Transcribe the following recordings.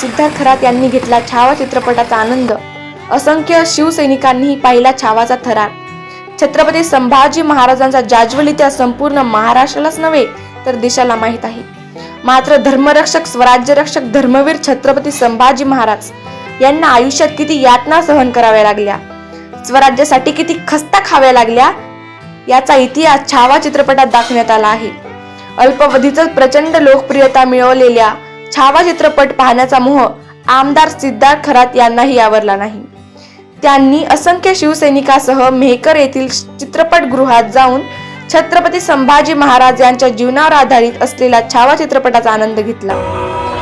सिद्धार्थ खरात यांनी घेतला छावा चित्रपटाचा आनंद. असंख्य शिवसैनिकांनीही पाहिला छावाचा थरार. छत्रपती संभाजी महाराजांचा जाज्वल इतिहास संपूर्ण महाराष्ट्रालाच नव्हे तर देशाला माहीत आहे. मात्र धर्मरक्षक स्वराज्यरक्षक धर्मवीर छत्रपती संभाजी महाराज यांना आयुष्यात किती यातना सहन कराव्या लागल्या? स्वराज्यासाठी किती खस्ता खाव्या लागल्या? याचा इतिहास छावा चित्रपटात दाखवण्यात आला आहे. अल्पावधीतच प्रचंड लोकप्रियता मिळवलेल्या छावा चित्रपट पाहण्याचा मोह आमदार सिद्धार्थ खरात यांनाही आवरला नाही. त्यांनी असंख्य शिवसैनिकासह मेहकर येथील चित्रपटगृहात जाऊन छत्रपती संभाजी महाराज यांच्या जीवनावर आधारित असलेला छावा चित्रपटाचा आनंद घेतला.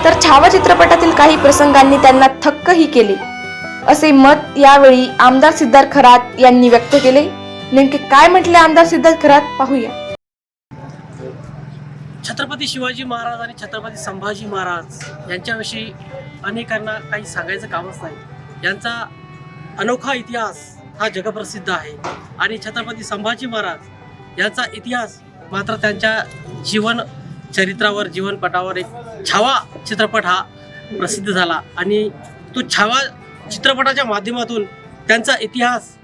तर छावा चित्रपटातील काही प्रसंगांनी त्यांना थक्कही केले. असे मत यावेळी आमदार सिद्धार्थ खरात यांनी व्यक्त केले. नेमके काय म्हटले आमदार सिद्धार्थ खरात? पाहूया. छत्रपती शिवाजी महाराज आणि छत्रपती संभाजी महाराज यांच्याविषयी अनेकांना काही सांगायचं कामच नाही. यांचा अनोखा इतिहास हा जगप्रसिद्ध आहे. आणि छत्रपती संभाजी महाराज यांचा इतिहास मात्र त्यांच्या जीवन चरित्रावर जीवनपटावर एक छावा चित्रपट हा प्रसिद्ध झाला. आणि तो छावा चित्रपटाच्या माध्यमातून त्यांचा इतिहास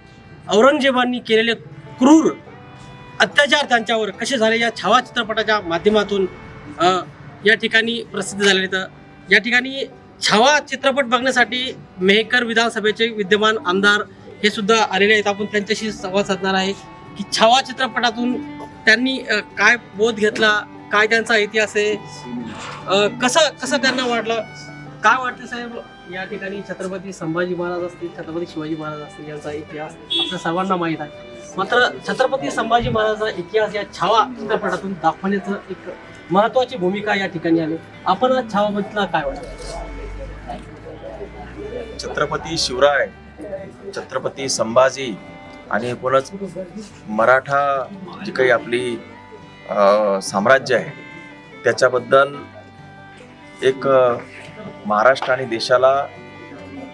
औरंगजेबांनी केलेले क्रूर अत्याचार त्यांच्यावर कसे झाले या छावा चित्रपटाच्या माध्यमातून या ठिकाणी प्रसिद्ध झालेले तर या ठिकाणी छावा चित्रपट बघण्यासाठी मेहकर विधानसभेचे विद्यमान आमदार हे सुद्धा आलेले आहेत. आपण त्यांच्याशी संवाद साधणार आहे की छावा चित्रपटातून त्यांनी काय बोध घेतला काय त्यांचा इतिहास आहे कसं कसं त्यांना वाटलं? काय वाटतं साहेब या ठिकाणी छत्रपती संभाजी महाराज असतील छत्रपती शिवाजी महाराज असतील यांचा इतिहास आपल्या सर्वांना माहीत आहे. मात्र छत्रपती संभाजी महाराजांचा इतिहास या छावा चित्रपटातून दाखवण्याचं एक महत्वाची भूमिका या ठिकाणी आली. आपण आज छावा बघितला काय वाटतं? छत्रपती शिवराय छत्रपती संभाजी आणि एकूणच मराठा जी काही आपली साम्राज्य आहे त्याच्याबद्दल एक महाराष्ट्र आणि देशाला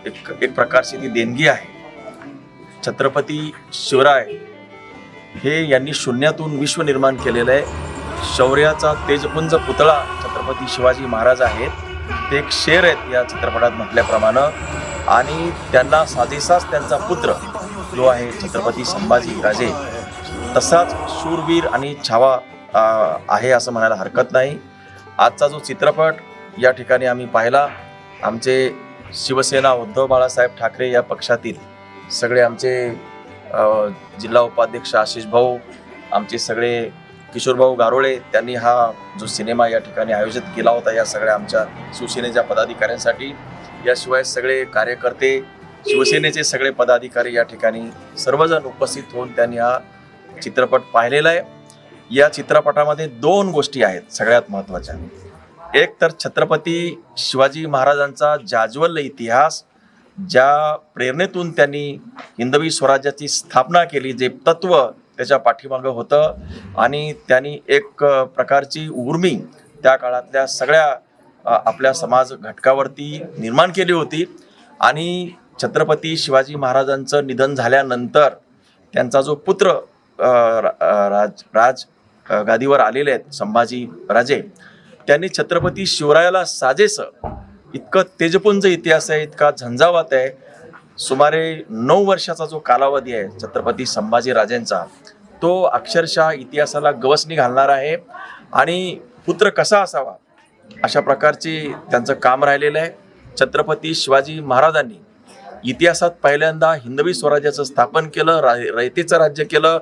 एक एक प्रकारची ती देणगी आहे. छत्रपती शिवराय हे यांनी शून्यातून विश्व निर्माण केलेलं आहे. शौर्याचा तेजपुंज पुतळा छत्रपती शिवाजी महाराज आहेत. ते एक शेर आहेत या चित्रपटात म्हटल्याप्रमाणे. आणि त्यांना साजेसाच त्यांचा पुत्र जो आहे छत्रपती संभाजी राजे. तसाच शूरवीर आणि छावा आहे असं म्हणायला हरकत नाही. आजचा जो चित्रपट या ठिकाणी आम्ही पाहिला. आमचे शिवसेना उद्धव बाळासाहेब ठाकरे या पक्षातील सगळे आमचे जिल्हा उपाध्यक्ष आशिष भाऊ आमचे सगळे किशोरभाऊ गारोळे त्यांनी हा जो सिनेमा या ठिकाणी आयोजित केला होता या सगळ्या आमच्या शिवसेनेच्या पदाधिकाऱ्यांसाठी. याशिवाय सगळे कार्यकर्ते शिवसेनेचे सगळे पदाधिकारी या ठिकाणी सर्वजण उपस्थित होऊन त्यांनी हा चित्रपट पाहिलेला आहे. या चित्रपटामध्ये दोन गोष्टी आहेत सगळ्यात महत्त्वाच्या. एक तर छत्रपती शिवाजी महाराजांचा जाज्वल्य इतिहास ज्या प्रेरणेतून त्यांनी हिंदवी स्वराज्याची स्थापना केली जे तत्व त्याच्या पाठीमागं होतं आणि त्यांनी एक प्रकारची उर्मी त्या काळातल्या सगळ्या आपल्या समाज घटकावरती निर्माण केली होती आणि छत्रपती शिवाजी महाराजांचं निधन झाल्यानंतर त्यांचा जो पुत्र राज राज गादीवर आलेले आहेत संभाजी राजे त्यांनी छत्रपती शिवरायाला साजेसं इतकं तेजपुंज इतिहास आहे इतका झंझावात आहे. सुमारे नऊ वर्षाचा जो कालावधी आहे छत्रपती संभाजी राजेंचा तो अक्षरशः इतिहासाला गवसणी घालणार आहे. आणि पुत्र कसा असावा अशा प्रकारची त्यांचं काम राहिलेलं आहे. छत्रपती शिवाजी महाराजांनी इतिहासात पहिल्यांदा हिंदवी स्वराज्याचं स्थापन केलं रा रयतेचं राज्य केलं.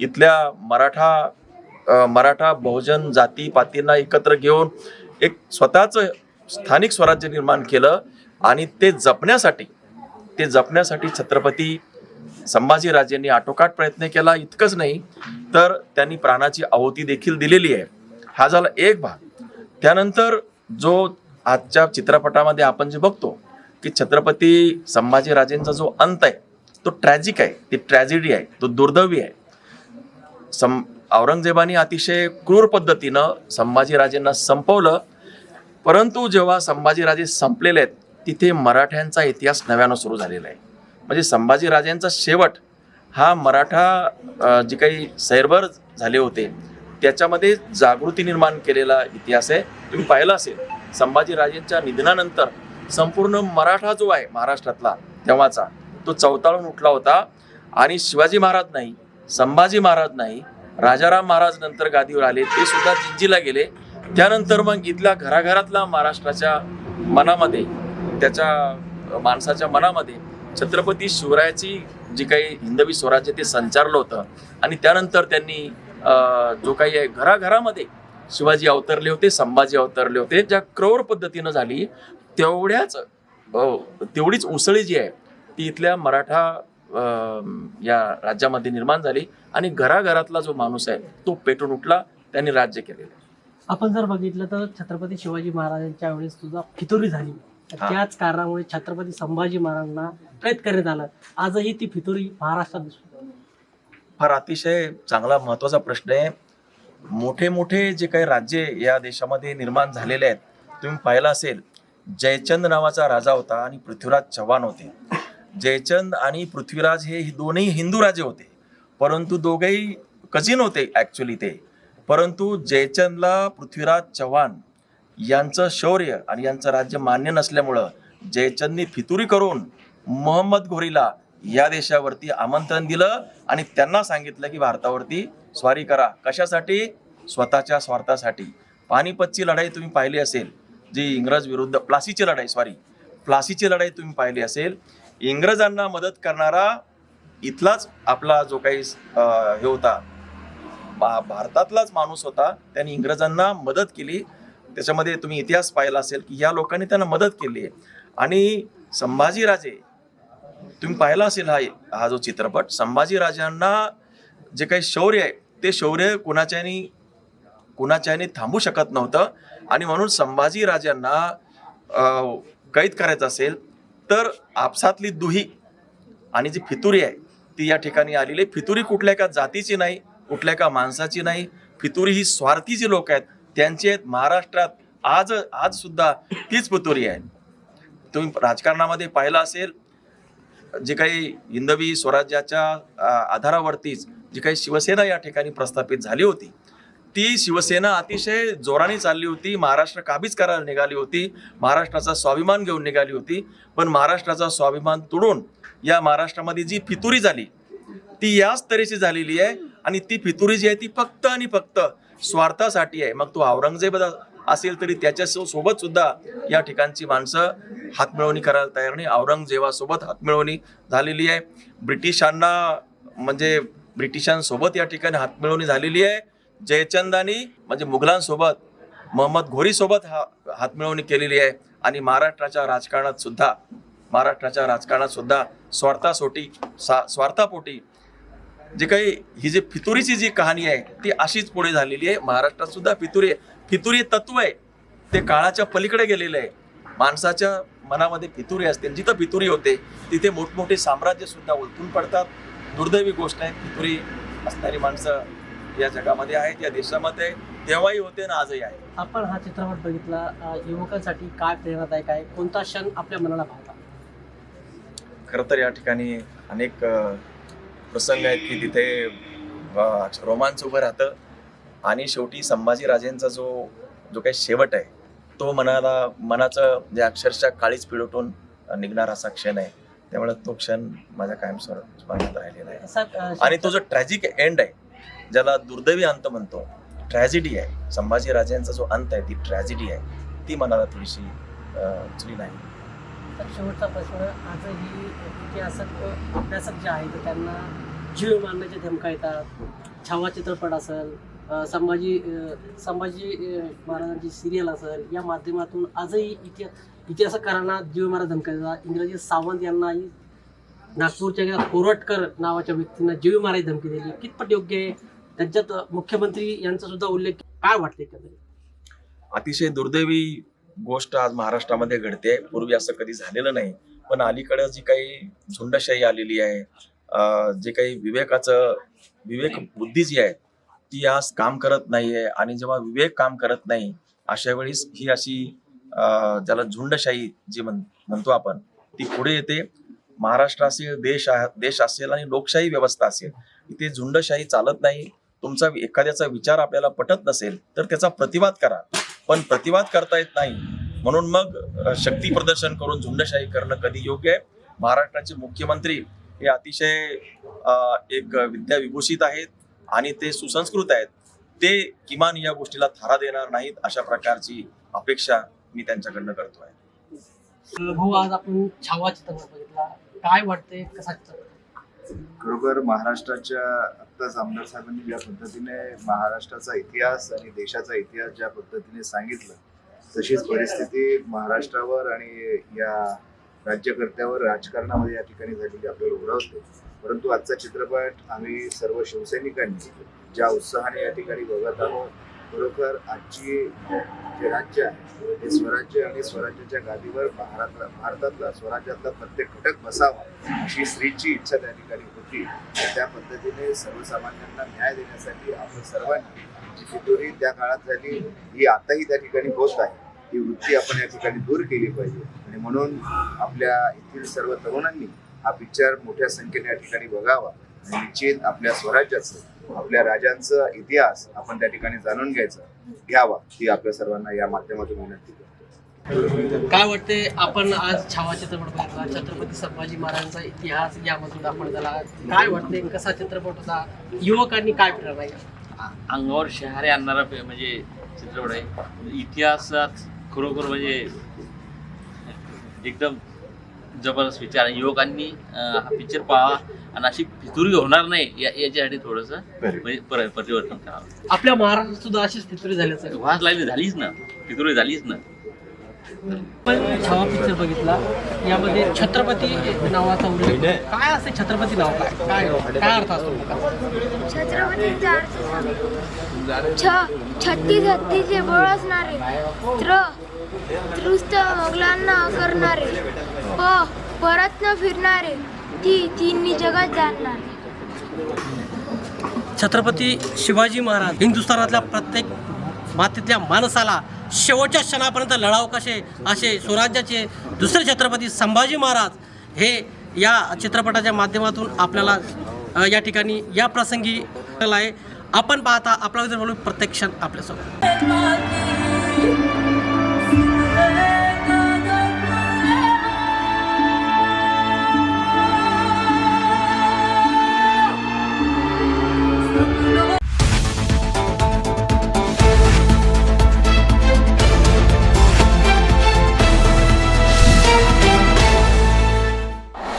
इथल्या मराठा मराठा बहुजन जाती पातींना एकत्र घेऊन एक स्वतःचं स्थानिक स्वराज्य निर्माण केलं आणि ते जपण्यासाठी ते जपण्यासाठी छत्रपती संभाजीराजेंनी आटोकाट प्रयत्न केला. इतकंच नाही तर त्यांनी प्राणाची आहुती देखील दिलेली आहे. हा झाला एक भाग. त्यानंतर जो आजच्या चित्रपटामध्ये आपण जे बघतो की छत्रपती संभाजीराजेंचा जो अंत आहे तो ट्रॅजिक आहे. ती ट्रॅजिडी आहे तो दुर्दैवी आहे. सं औरंगजेबाने अतिशय क्रूर पद्धतीनं संभाजीराजेंना संपवलं. परंतु जेव्हा संभाजीराजे संपलेले आहेत तिथे मराठ्यांचा इतिहास नव्यानं सुरू झालेला आहे. म्हणजे संभाजीराजेंचा शेवट हा मराठा जे काही सैरभर झाले होते त्याच्यामध्ये जागृती निर्माण केलेला इतिहास आहे. तुम्ही पाहिलं असेल संभाजीराजेंच्या निधनानंतर संपूर्ण मराठा जो आहे महाराष्ट्रातला तेव्हाचा तो चवताळून उठला होता. आणि शिवाजी महाराज नाही संभाजी महाराज नाही राजाराम महाराज नंतर गादीवर आले ते सुद्धा जिंजीला गेले. त्यानंतर मग इथल्या घराघरातला महाराष्ट्राच्या मनामध्ये त्याच्या माणसाच्या मनामध्ये छत्रपती शिवरायाची जी काही हिंदवी स्वराज्य ते संचारलं होतं आणि त्यानंतर त्यांनी जो काही आहे घराघरामध्ये शिवाजी अवतरले होते संभाजी अवतरले होते ज्या क्रौर पद्धतीनं झाली तेवढ्याच हो, तेवढीच उसळी जी आहे ती इथल्या मराठा या राज्यामध्ये निर्माण झाली आणि घराघरातला जो माणूस आहे तो पेटून उठला त्यांनी राज्य केलेलं आहे. आपण जर बघितलं तर छत्रपती शिवाजी महाराजांच्या वेळेस सुद्धा फितुरी झाली. त्याच कारणामुळे छत्रपती संभाजी महाराजांना कैद करण्यात आलं. आजही ती फितुरी महाराष्ट्रात दिसते. फार अतिशय चांगला महत्त्वाचा प्रश्न आहे. मोठे मोठे जे काही राज्ये या देशामध्ये निर्माण झालेले आहेत तुम्ही पाहिलं असेल जयचंद नावाचा राजा होता आणि पृथ्वीराज चव्हाण होते. जयचंद आणि पृथ्वीराज हे दोन्ही हिंदू राजे होते. परंतु दोघेही कझिन होते ऍक्च्युली ते. परंतु जयचंदला पृथ्वीराज चव्हाण यांचं शौर्य आणि यांचं राज्य मान्य नसल्यामुळं जयचंदनी फितुरी करून मोहम्मद घोरीला या देशावरती आमंत्रण दिलं आणि त्यांना सांगितलं की भारतावरती स्वारी करा. कशासाठी? स्वतःच्या स्वार्थासाठी. पानिपतची लढाई तुम्ही पाहिली असेल जी इंग्रज विरुद्ध प्लासीची लढाई सॉरी प्लासीची लढाई तुम्ही पाहिली असेल इंग्रजांना मदत करणारा इथलाच आपला जो काही हे होता भारतातलाच माणूस होता. त्यांनी इंग्रजांना मदत केली. त्याच्यामध्ये तुम्ही इतिहास पाहिला असेल की या लोकांनी त्यांना मदत केली. आहे आणि संभाजीराजे तुम्ही पाहिला असेल हा हा जो चित्रपट संभाजीराजांना जे काही शौर्य आहे ते शौर्य कुणाच्यानी कुणाच्याने थांबू शकत नव्हतं. आणि म्हणून संभाजीराजांना कैद करायचं असेल तर आपसातली दुही आणि जी फितुरी आहे ती या ठिकाणी आलेली आहे. फितुरी कुठल्या एका जातीची नाही कुठल्या एका माणसाची नाही फितुरी ही स्वार्थी जी लोक आहेत त्यांची आहेत महाराष्ट्रात आज आज सुद्धा तीच फितुरी आहे. तुम्ही राजकारणामध्ये पाहिलं असेल जे काही हिंदवी स्वराज्याच्या आधारावरतीच जी काही शिवसेना या ठिकाणी प्रस्थापित झाली होती ती शिवसेना अतिशय जोराने चालली होती महाराष्ट्र काबीज करायला निघाली होती महाराष्ट्राचा स्वाभिमान घेऊन निघाली होती पण महाराष्ट्राचा स्वाभिमान तुडून या महाराष्ट्रामध्ये जी फितुरी झाली ती याच तऱ्हेची झालेली आहे. आणि ती फितुरी जी आहे ती फक्त आणि फक्त स्वार्थासाठी आहे. मग तो औरंगजेब असेल तरी त्याच्या सोबत सुद्धा या ठिकाणची माणसं हातमिळवणी करायला तयार नाही. औरंगजेबासोबत हातमिळवणी झालेली आहे. ब्रिटिशांना म्हणजे ब्रिटिशांसोबत या ठिकाणी हातमिळवणी झालेली आहे. जयचंदानी म्हणजे मुघलांसोबत मोहम्मद घोरीसोबत हा हातमिळवणी केलेली आहे. आणि महाराष्ट्राच्या राजकारणात सुद्धा महाराष्ट्राच्या राजकारणात सुद्धा स्वार्थासोटी सा स्वार्थापोटी जे काही ही जी फितुरीची जी कहाणी आहे ती अशीच पुढे झालेली आहे. महाराष्ट्रात सुद्धा फितुरी फितुरी तत्व आहे. ते काळाच्या पलीकडे गेलेलं आहे. माणसाच्या मनामध्ये फितुरी असते. जिथं फितुरी होते तिथे मोठमोठे साम्राज्य सुद्धा उलटून पडतात. दुर्दैवी गोष्ट आहे फितुरी असणारी माणसं या जगामध्ये आहेत या देशामध्ये तेव्हाही होते ना आजही आहे आपण हा चित्रपट बघितला. युवकांसाठी काय प्रेरणादायक आहे? कोणता क्षण आपल्या मनाला भावता खरं तर या ठिकाणी अनेक प्रसंग आहेत की तिथे रोमांच उभं राहतं. आणि शेवटी संभाजीराजेंचा जो जो काही शेवट आहे तो मनाला मनाचं जे अक्षरशः काळीच पिळवटून निघणारा असा क्षण आहे. त्यामुळे तो क्षण माझ्या कायम स्मरणात राहिलेला आहे. आणि तो जो ट्रॅजिक एंड आहे ज्याला दुर्दैवी अंत म्हणतो ट्रॅजिडी आहे. संभाजीराजेंचा जो अंत आहे ती ट्रॅजिडी आहे. ती मनाला थोडीशी अ, रुचली नाही. तर शेवटचा प्रश्न आजही इतिहासक अभ्यासक जे आहेत त्यांना जीव मारण्याचे धमका येतात. छावा चित्रपट असेल संभाजी संभाजी महाराजांची सिरियल असेल या माध्यमातून आजही इतिहास इतिहासकारांना जीव मारा धमका येतात इंग्रजी सावंत यांनाही नागपूरच्या कोरटकर नावाच्या व्यक्तींना जीव मारायची धमकी दिली. कितपत योग्य आहे? त्यांच्यात मुख्यमंत्री यांचा सुद्धा उल्लेख काय वाटते एकंदरीत अतिशय दुर्दैवी गोष्ट आज महाराष्ट्रामध्ये घडते. पूर्वी असं कधी झालेलं नाही. पण अलीकडं जी काही झुंडशाही आलेली आहे जे काही विवेकाचं विवेक बुद्धी जी आहे ती आज काम करत नाहीये आणि जेव्हा विवेक काम करत नाही अशा वेळेस ही अशी ज्याला झुंडशाही जी म्हण म्हणतो आपण ती पुढे येते. महाराष्ट्र असेल देश देश असेल आणि लोकशाही व्यवस्था असेल इथे झुंडशाही चालत नाही. तुमचा एखाद्याचा विचार आपल्याला पटत नसेल तर त्याचा प्रतिवाद करा. पण प्रतिवाद करता येत नाही. म्हणून मग शक्ती प्रदर्शन करून झुंडशाही करणं कधी योग्य आहे? महाराष्ट्राचे मुख्यमंत्री हे अतिशय एक विद्याविभूषित आहेत आणि ते सुसंस्कृत आहेत. ते किमान या गोष्टीला थारा देणार नाहीत अशा प्रकारची अपेक्षा मी त्यांच्याकडनं करतोय. भाऊ आज आपण छावा चित्रपट बघितला. काय वाटतंय? कसा चित्रपट? खरोखर महाराष्ट्राच्या आत्ताच आमदार साहेबांनी ज्या पद्धतीने महाराष्ट्राचा इतिहास आणि देशाचा इतिहास ज्या पद्धतीने सांगितलं तशीच परिस्थिती महाराष्ट्रावर आणि या राज्यकर्त्यावर राजकारणामध्ये या ठिकाणी झालेली आपल्याला उघडवते. परंतु आजचा चित्रपट आम्ही सर्व शिवसैनिकांनी ज्या उत्साहाने या ठिकाणी बघत आहोत खरोखर आजची जे राज्य आहे हे स्वराज्य आणि स्वराज्याच्या गादीवर भारत भारतातला स्वराज्यातला प्रत्येक घटक बसावा अशी स्त्रीची इच्छा त्या ठिकाणी होती. त्या पद्धतीने सर्वसामान्यांना न्याय देण्यासाठी आपण सर्वांनी जी फितुरी त्या काळात झाली ही आताही त्या ठिकाणी होत आहे. ही वृत्ती आपण या ठिकाणी दूर केली पाहिजे. आणि म्हणून आपल्या येथील सर्व तरुणांनी हा पिक्चर मोठ्या संख्येने या ठिकाणी बघावा. आणि निश्चित आपल्या स्वराज्याचं आपल्या राजांचा इतिहास आपण त्या ठिकाणी जाणून घ्यायचा घ्यावा ही आपल्या सर्वांना या माध्यमातून विनंती करतो. काय वाटते आपण आज छावा चित्रपट बघितला छत्रपती संभाजी महाराजांचा इतिहास यामधून आपण त्याला काय वाटते कसा चित्रपट होता युवकांनी काय प्रेरणा घ्या अंगावर शहारे आणणारा म्हणजे चित्रपट आहे. इतिहासात खरोखर म्हणजे एकदम जबरदस्त पिक्चर आणि युवकांनी हा पिक्चर पाहावा. आणि अशी फितुरी होणार नाही या याच्यासाठी थोडंसं म्हणजे पर- परिवर्तन करावं. आपल्या महाराष्ट्रात सुद्धा अशीच फितुरी झाल्याचं आहे. वाज लागली झालीच ना. फितुरी झालीच ना. पण छावा पिक्चर बघितला. यामध्ये छत्रपती नावाचा उल्लेख. काय असते छत्रपती नाव? काय काय काय अर्थ असतो? छत्रपतीचा अर्थ छ छत्तीस हत्तीचे बळ असणारे त्र त्रुस्त मोगलांना करणारे प परत न फिरणारे ती तिन्ही जगात जाणणारे छत्रपती शिवाजी महाराज हिंदुस्थानातल्या प्रत्येक मातीतल्या माणसाला शेवटच्या क्षणापर्यंत लढाव कसे असे स्वराज्याचे दुसरे छत्रपती संभाजी महाराज हे या चित्रपटाच्या माध्यमातून आपल्याला या ठिकाणी या प्रसंगी आहे. आपण पाहता आपला विदर्भ प्रत्येक क्षण आपल्यासोबत.